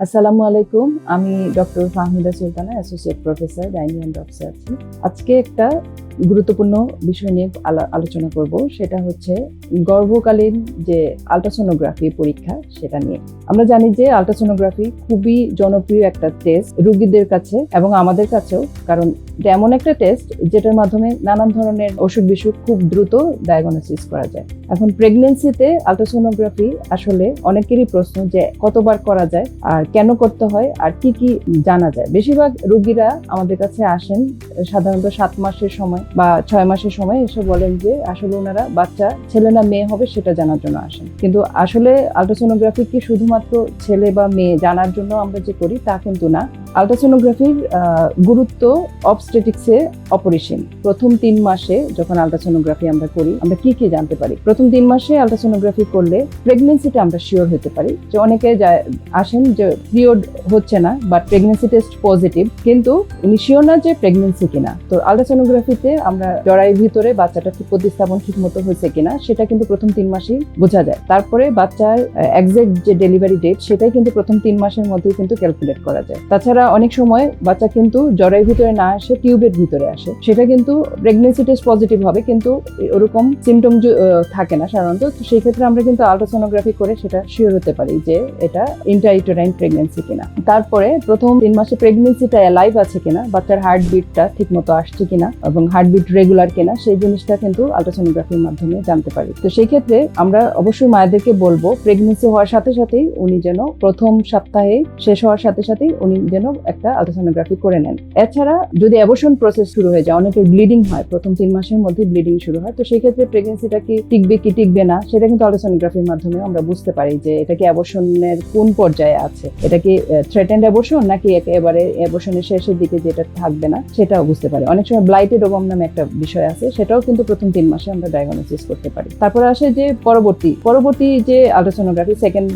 আসসালামু আলাইকুম আমি doctor Fahmida Sultana associate professor gynae and আজকে একটা গুরুত্বপূর্ণ বিষয় নিয়ে আলো- আলোচনা করব। সেটা হচ্ছে গর্ভকালীন যে আলট্রাসোনোগ্রাফি পরীক্ষা, সেটা নিয়ে। আমরা জানি যে আলট্রাসোনোগ্রাফি খুবই জনপ্রিয় একটা টেস্ট রোগীদের কাছে এবং আমাদের কাছেও, কারণ এমন একটা টেস্ট যেটার মাধ্যমে নানান ধরনের অসুখ বিসুখ খুব দ্রুত ডায়াগনোসিস করা যায়। এখন প্রেগনেন্সিতে আলট্রাসোনোগ্রাফি আসলে অনেকেরই প্রশ্ন যে কতবার করা যায়, আর কেন করতে হয়, আর কি কি জানা যায়। বেশিরভাগ রোগীরা আমাদের কাছে আসেন সাধারণত সাত মাসের সময় বা ছয় মাসের সময় এসে বলেন যে আসলে ওনারা বাচ্চা ছেলে না মেয়ে হবে সেটা জানার জন্য আসেন। কিন্তু আসলে আলট্রাসোনোগ্রাফি কি শুধুমাত্র ছেলে বা মেয়ে জানার জন্য আমরা যে করি তা কিন্তু না। আলট্রাসোনোগ্রাফির গুরুত্ব অবস্টেটিক্সে অপরিসীম। প্রথম তিন মাসে যখন আলট্রাসোনোগ্রাফি আমরা করি, আমরা কি কি জানতে পারি? প্রথম তিন মাসে আলট্রাসোনোগ্রাফি করলে প্রেগনেন্সিটা আমরা শিওর হতে পারি। যে অনেকে আসেন যে পিরিয়ড হচ্ছে না বাট প্রেগনেন্সি টেস্ট পজিটিভ কিন্তু উনি শিওর না যে প্রেগনেন্সি কিনা। তো আলট্রাসোনোগ্রাফিতে আমরা জরায়ুর ভিতরে বাচ্চাটা ঠিক প্রতিস্থাপন ঠিক মতো হয়েছে কিনা, সেটা কিন্তু প্রথম তিন মাসেই বোঝা যায়। তারপরে বাচ্চার এক্সাক্ট যে ডেলিভারি ডেট সেটাই কিন্তু প্রথম তিন মাসের মধ্যেই কিন্তু ক্যালকুলেট করা যায়। তাছাড়া অনেক সময় বাচ্চা কিন্তু জরায়ুর ভিতরে না আসে, টিউবের ভিতরে আসে। সেটা কিন্তু প্রেগনেন্সি টেস্ট পজিটিভ হবে, কিন্তু ওরকম সিমটম থাকে না সাধারণত। তো সেই ক্ষেত্রে আমরা কিন্তু আলট্রাসোনোগ্রাফি করে সেটা শিওর হতে পারি যে এটা ইন্টারইটোরাইন প্রেগনেন্সি কিনা। তারপরে প্রথম তিন মাসে প্রেগনেন্সিটা লাইভ আছে কিনা, বাচ্চার হার্টবিটটা ঠিক মতো আসছে কিনা এবং হার্টবিট রেগুলার কিনা, সেই জিনিসটা কিন্তু আলট্রাসোনোগ্রাফির মাধ্যমে জানতে পারি। তো সেই ক্ষেত্রে আমরা অবশ্যই মায়েদেরকে বলব প্রেগনেন্সি হওয়ার সাথে সাথেই উনি যেন প্রথম সপ্তাহে শেষ হওয়ার সাথে সাথেই উনি যেন একটা আলট্রাসোনোগ্রাফি করে নেন। এছাড়া যদি অ্যাবর্শন প্রসেস শুরু হয়ে যায়, অনেকের ব্লিডিং হয়, প্রথম তিন মাসের মধ্যে ব্লিডিং শুরু হয়, তো সেই ক্ষেত্রে প্রেগনেন্সিটা কি টিকবে কি টিকবে না, সেটা কিন্তু আলট্রাসোনোগ্রাফির মাধ্যমে আমরা বুঝতে পারি যে এটা কি অ্যাবর্শনের কোন পর্যায়ে আছে। এটা কি থ্রেটেন্ড অ্যাবর্শন নাকি একেবারে অ্যাবর্শনের শেষের দিকে যেটা থাকবে না, সেটাও বুঝতে পারি। অনেক সময় ব্লাইটেড ওবম নামে একটা বিষয় আছে, সেটাও কিন্তু প্রথম তিন মাসে আমরা ডায়াগনোসিস করতে পারি। তারপরে আসে যে পরবর্তী পরবর্তী যে আলট্রাসোনোগ্রাফি সেকেন্ড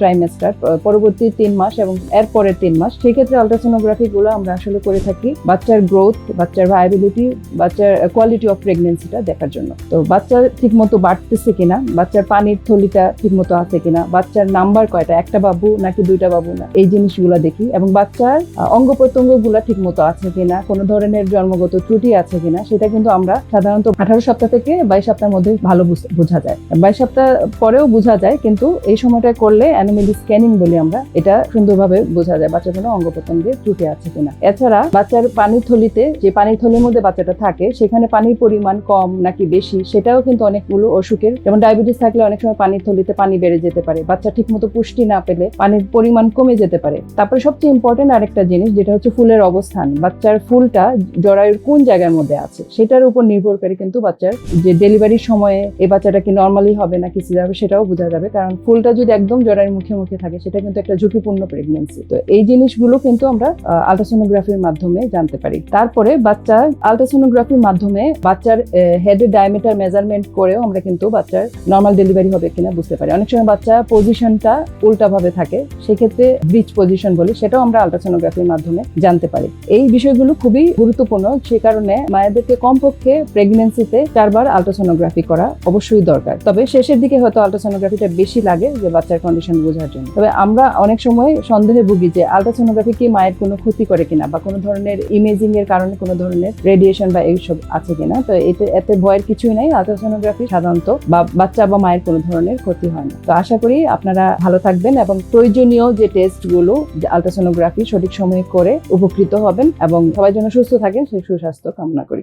ট্রাইমেস্টার পরবর্তী তিন মাস এবং এর পরের তিন মাস, সেই ক্ষেত্রে আলট্রাসোনোগ্রাফি গুলো আমরা আসলে করে থাকি বাচ্চার গ্রোথ বাচ্চার ভায়াবিলিটি বাচ্চার কোয়ালিটি অফ প্রেগনেন্সিটা দেখার জন্য। তো বাচ্চা ঠিক মতো বাড়তেছে কিনা, বাচ্চার পানির থলিটা ঠিক মতো আছে কিনা, বাচ্চার নাম্বার কয়টা, একটা বাবু নাকি দুইটা বাবু না, এই জিনিসগুলো দেখি। এবং বাচ্চার অঙ্গ প্রত্যঙ্গগুলা ঠিক মতো আছে কিনা, কোনো ধরনের জন্মগত ত্রুটি আছে কিনা, সেটা কিন্তু আমরা সাধারণত আঠারো সপ্তাহ থেকে বাইশ সপ্তাহের মধ্যে ভালো বোঝা যায়। বাইশ সপ্তাহ পরেও বোঝা যায়, কিন্তু এই সময়টা করলে অ্যানোমেলি স্ক্যানিং বলি আমরা, এটা সুন্দরভাবে বোঝা যায়, বাচ্চার কোনো অঙ্গ প্রত্যঙ্গে ত্রুটি আছে কিনা। এছাড়া বাচ্চার পানির থলিতে, যে পানির থলির মধ্যে বাচ্চাটা থাকে, সেখানে পানির পরিমাণ কম নাকি বেশি, সেটাও কিন্তু অনেকগুলো অসুখের। যেমন ডায়াবেটিস থাকলে অনেক সময় পানির থলিতে পানি বেড়ে যেতে পারে। বাচ্চা ঠিক মতো পুষ্টি না পেলে পানির পরিমাণ কমে যেতে পারে। তারপরে সবচেয়ে ইম্পর্টেন্ট আরেকটা জিনিস, যেটা হচ্ছে ফুলের অবস্থান। বাচ্চার ফুলটা জরায়ুর কোন জায়গার মধ্যে আছে, সেটার উপর নির্ভর করে কিন্তু বাচ্চার যে ডেলিভারির সময়ে এই বাচ্চাটা কি নর্মালি হবে নাকি সিজার হবে, সেটাও বোঝা যাবে। কারণ ফুলটা যদি একদম জরায়ুর মুখে মুখে থাকে, সেটা কিন্তু একটা ঝুঁকিপূর্ণ প্রেগনেন্সি তো এই জিনিসগুলো কিন্তু আমরা আলট্রাসোনোগ্রাফির মাধ্যমে জানতে পারি। তারপরে বাচ্চা আলট্রাসোনোগ্রাফির মাধ্যমে বাচ্চার হেডের ডায়ামিটার মেজারমেন্ট করেও আমরা কিন্তু বাচ্চার নর্মাল ডেলিভারি হবে কিনা বুঝতে পারি। অনেক সময় বাচ্চা পজিশনটা উল্টাভাবে থাকে, সেক্ষেত্রে ব্রিজ পজিশন বলি সেটাও আমরা আলট্রাসোনোগ্রাফির মাধ্যমে জানতে পারি। এই বিষয়গুলো খুবই গুরুত্বপূর্ণ, সে কারণে মায়েদেরকে কমপক্ষে প্রেগনেন্সিতে চারবার আলট্রাসোনোগ্রাফি করা অবশ্যই দরকার। তবে শেষের দিকে হয়তো আলট্রাসোনোগ্রাফিটা বেশি লাগে যে বাচ্চার কন্ডিশন বোঝার জন্য। তবে আমরা অনেক সময় সন্দেহে ভুগি যে আলট্রাসোনোগ্রাফি কি মায়ের কোনো ক্ষতি করে কিনা বা কোনো ধরনের ইমেজিং এর কারণে কোনো ধরনের রেডিয়েশন বা এইসব আছে কিনা? তো এতে এতে ভয়ের কিছুই নাই। আলট্রাসোনোগ্রাফি সাধারণত বা বাচ্চা বা মায়ের কোনো ধরনের ক্ষতি হয় না। তো আশা করি আপনারা ভালো থাকবেন এবং প্রয়োজনীয় যে টেস্টগুলো আলট্রাসোনোগ্রাফি সঠিক সময়ে করে উপকৃত হবেন এবং সবাই যেন সুস্থ থাকেন, সেই সুস্বাস্থ্য কামনা করি।